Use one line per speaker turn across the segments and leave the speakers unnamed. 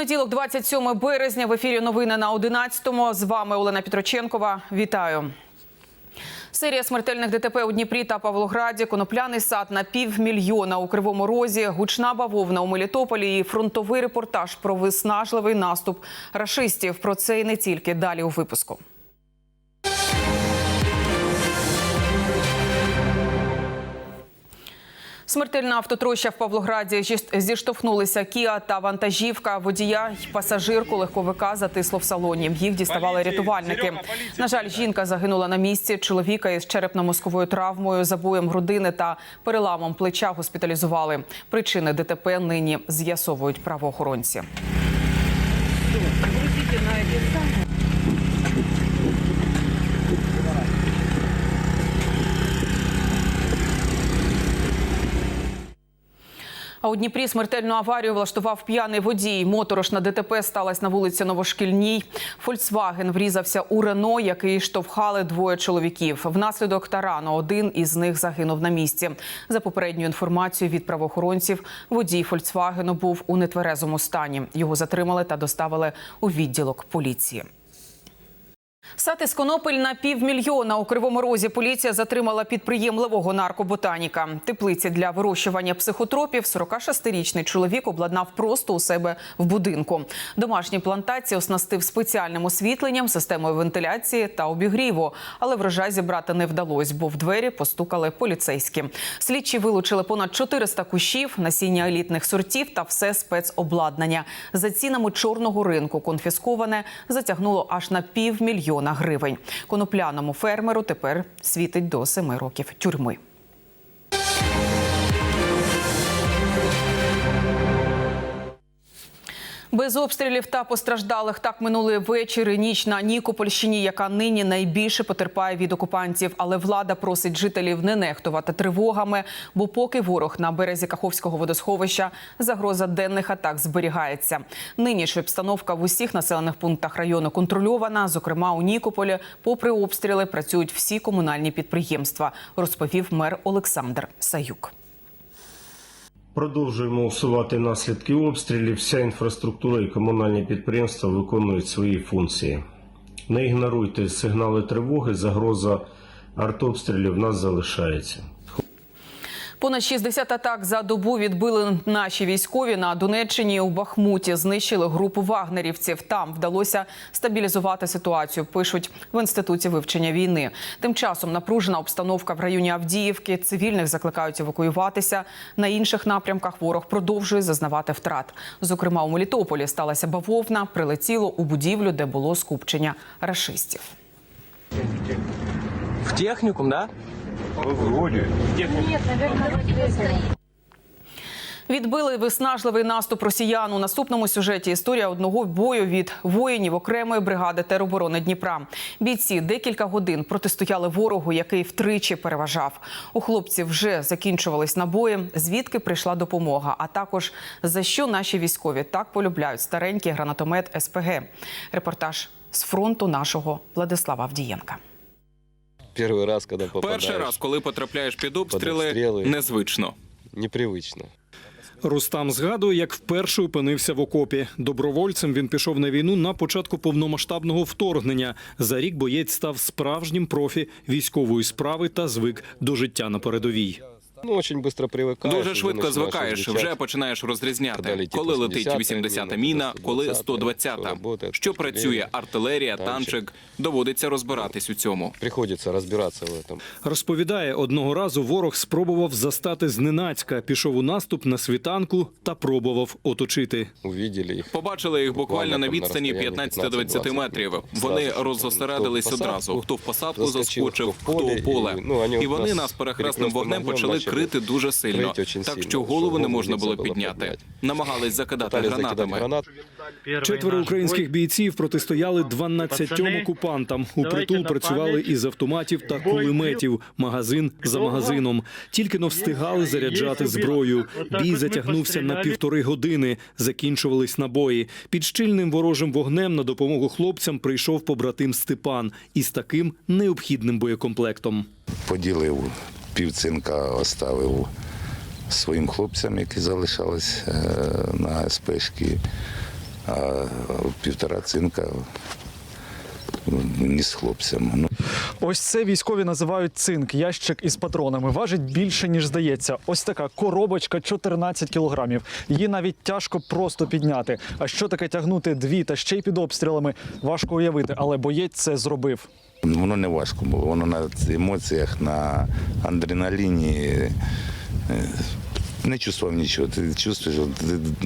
Понеділок, 27 березня. В ефірі новини на 11-му. З вами Олена Петроченкова. Вітаю. Серія смертельних ДТП у Дніпрі та Павлограді, конопляний сад на півмільйона у Кривому Розі, гучна бавовна у Мелітополі і фронтовий репортаж про виснажливий наступ рашистів. Про це і не тільки далі у випуску. Смертельна автотроща в Павлограді Зіш- зіштовхнулися Кіа та вантажівка. Водія й пасажирку легковика затисло в салоні. Їх діставали
Поліція,
рятувальники.
Серега, поліція
На жаль, жінка загинула на місці. Чоловіка із черепно-мозковою травмою, забоєм грудини та переламом плеча госпіталізували. Причини ДТП нині з'ясовують правоохоронці. А у Дніпрі смертельну аварію влаштував п'яний водій. Моторошна ДТП сталася на вулиці Новошкільній. Фольксваген врізався у Рено, який штовхали двоє чоловіків. Внаслідок тарану один із них загинув на місці. За попередньою інформацією від правоохоронців, водій Фольксвагену був у нетверезому стані. Його затримали та доставили у відділок поліції. Сад із конопель на півмільйона у Кривому Розі поліція затримала підприємливого наркоботаніка. Теплиці для вирощування психотропів 46-річний чоловік обладнав просто у себе в будинку. Домашні плантації оснастив спеціальним освітленням, системою вентиляції та обігріву. Але врожай зібрати не вдалось, бо в двері постукали поліцейські. Слідчі вилучили понад 400 кущів, насіння елітних сортів та все спецобладнання. За цінами чорного ринку конфісковане затягнуло аж на півмільйона гривень. Конопляному фермеру тепер світить до семи років тюрми. Без обстрілів та постраждалих так минули вечір ніч на Нікопольщині, яка нині найбільше потерпає від окупантів. Але влада просить жителів не нехтувати тривогами, бо поки ворог на березі Каховського водосховища загроза денних атак зберігається. Нині ж обстановка в усіх населених пунктах району контрольована. Зокрема, у Нікополі, попри обстріли, працюють всі комунальні підприємства, розповів мер Олександр Саюк.
Продовжуємо усувати наслідки обстрілів. Вся інфраструктура і комунальні підприємства виконують свої функції. Не ігноруйте сигнали тривоги, загроза артобстрілів в нас залишається.
Понад 60 атак за добу відбили наші військові на Донеччині у Бахмуті. Знищили групу вагнерівців. Там вдалося стабілізувати ситуацію. Пишуть в інституті вивчення війни. Тим часом напружена обстановка в районі Авдіївки. Цивільних закликають евакуюватися. На інших напрямках ворог продовжує зазнавати втрат. Зокрема, у Мелітополі сталася бавовна, прилетіло у будівлю, де було скупчення рашистів.
В техникум, да?
Відбили виснажливий наступ росіян у наступному сюжеті. Історія одного бою від воїнів окремої бригади тероборони Дніпра. Бійці декілька годин протистояли ворогу, який втричі переважав. У хлопців вже закінчувались набої. Звідки прийшла допомога? А також за що наші військові так полюбляють старенький гранатомет СПГ. Репортаж з фронту нашого Владислава Авдієнка.
Первый раз, когда попадаешь,
Перший раз, коли потрапляєш під обстріли,
обстріли.
незвично.
Непривично.
Рустам згадує, як вперше опинився в окопі. Добровольцем він пішов на війну на початку повномасштабного вторгнення. За рік боєць став справжнім профі військової справи та звик до життя на передовій.
Ну, очень быстро привыкаешь.
Дуже
уже
швидко
начинаешь
звикаєш,
различать.
вже починаєш
Коли
розрізняти,
летить
коли летить
80-та
80-та
міна,
міна,
коли
коли
120-та,
120-та.
работає
Що
артилерія,
працює артилерія,
танчик.
танчик, доводиться розбиратись у цьому.
Приходится разбираться в этом.
Розповідає, одного разу ворог спробував застати зненацька, пішов у наступ на світанку та пробував оточити.
Увидели их.
Побачили їх буквально на
там на
відстані
розстоянні
15-20 метрів. Вони
Зразу ж,
роззосередились
хто в посадку,
одразу. Хто в посадку
заскочив,
заскочив,
хто в
хто
поле,
у поле.
і, ну, вони
І
от
вони
нас
нас перехресним
перекресним
вогнем
вогнем
почали
почали
крити дуже сильно. Так що голову не можна було підняти. Намагались закидати гранатами.
Четверо українських бійців протистояли 12 окупантам. У притул працювали із автоматів та кулеметів, магазин за магазином. Тільки но встигали заряджати зброю. Бій затягнувся на півтори години. Закінчувались набої. Під щільним ворожим вогнем на допомогу хлопцям прийшов побратим Степан із таким необхідним боєкомплектом.
поділив півцинка, оставив своїм хлопцям, які залишались е, на СПшки. а півтора цинка ніс з хлопцями. Ну,
Ось це військові називають цинк, ящик із патронами. Важить більше, ніж здається. Ось така коробочка 14 кілограмів. Її навіть тяжко просто підняти. А що таке тягнути дві та ще й під обстрілами? Важко уявити, але боєць це зробив.
Воно не важко було. Воно на емоціях, на адреналіні. Не чувствував нічого. Ти чувствуєш,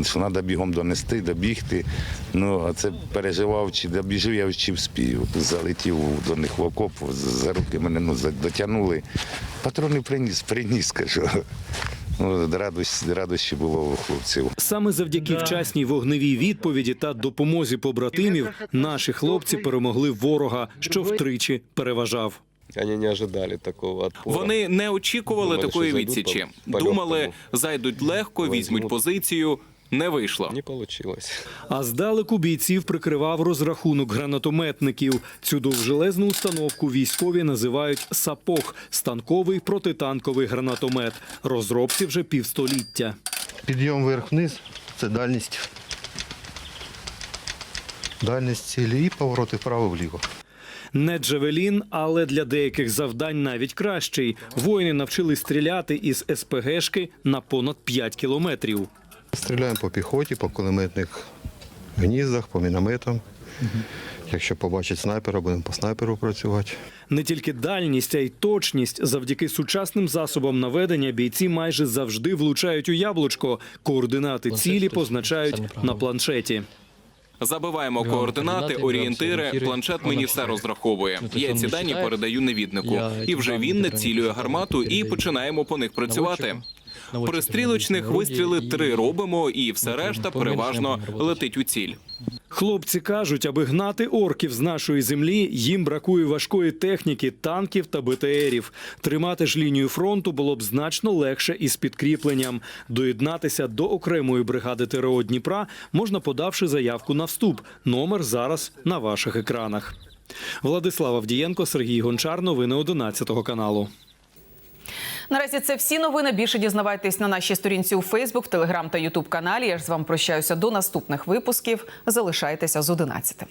що треба бігом донести, добігти. Ну, а це переживав, чи добіжу я, чи вспію. Залетів до них в окоп, за руки мене ну, дотягнули. Патрони приніс, приніс, кажу. Ну, радощі, радощі було у хлопців.
Саме завдяки вчасній вогневій відповіді та допомозі побратимів наші хлопці перемогли ворога, що втричі переважав.
Они не ожидали такого отпора.
Вони не очікували
Думали,
такої відсічі.
по- по
Думали, зайдуть легко, візьмуть позицію. Не вийшло.
Не получилось.
А здалеку бійців прикривав розрахунок гранатометників. Цю довжелезну установку військові називають сапог станковий протитанковий гранатомет. Розробці вже півстоліття.
Підйом вверх-вниз це дальність. Дальність цілі і повороти вправо-вліво.
Не джавелін, але для деяких завдань навіть кращий. Воїни навчили стріляти із СПГшки на понад 5 кілометрів.
Стріляємо по піхоті, по кулеметних гніздах, по мінометам. Якщо побачить снайпера, будемо по снайперу працювати.
Не тільки дальність, а й точність. Завдяки сучасним засобам наведення бійці майже завжди влучають у яблучко. Координати цілі позначають на планшеті.
Забиваємо координати, орієнтири. Планшет мені
все.
розраховує. Я ці дані передаю
невіднику,
І вже він націлює гармату і починаємо по них працювати. Пристрілочних вистріли три робимо, і все решта переважно летить у ціль.
Хлопці кажуть, аби гнати орків з нашої землі, їм бракує важкої техніки, танків та БТРів. Тримати ж лінію фронту було б значно легше із підкріпленням. Доєднатися до окремої бригади ТРО Дніпра можна подавши заявку на вступ. Номер зараз на ваших екранах. Владислав Авдієнко, Сергій Гончар. Новини 11 каналу.
Наразі це всі новини. Більше дізнавайтесь на нашій сторінці у Фейсбук, Телеграм та Ютуб каналі. Я ж з вами прощаюся до наступних випусків. Залишайтеся з 11.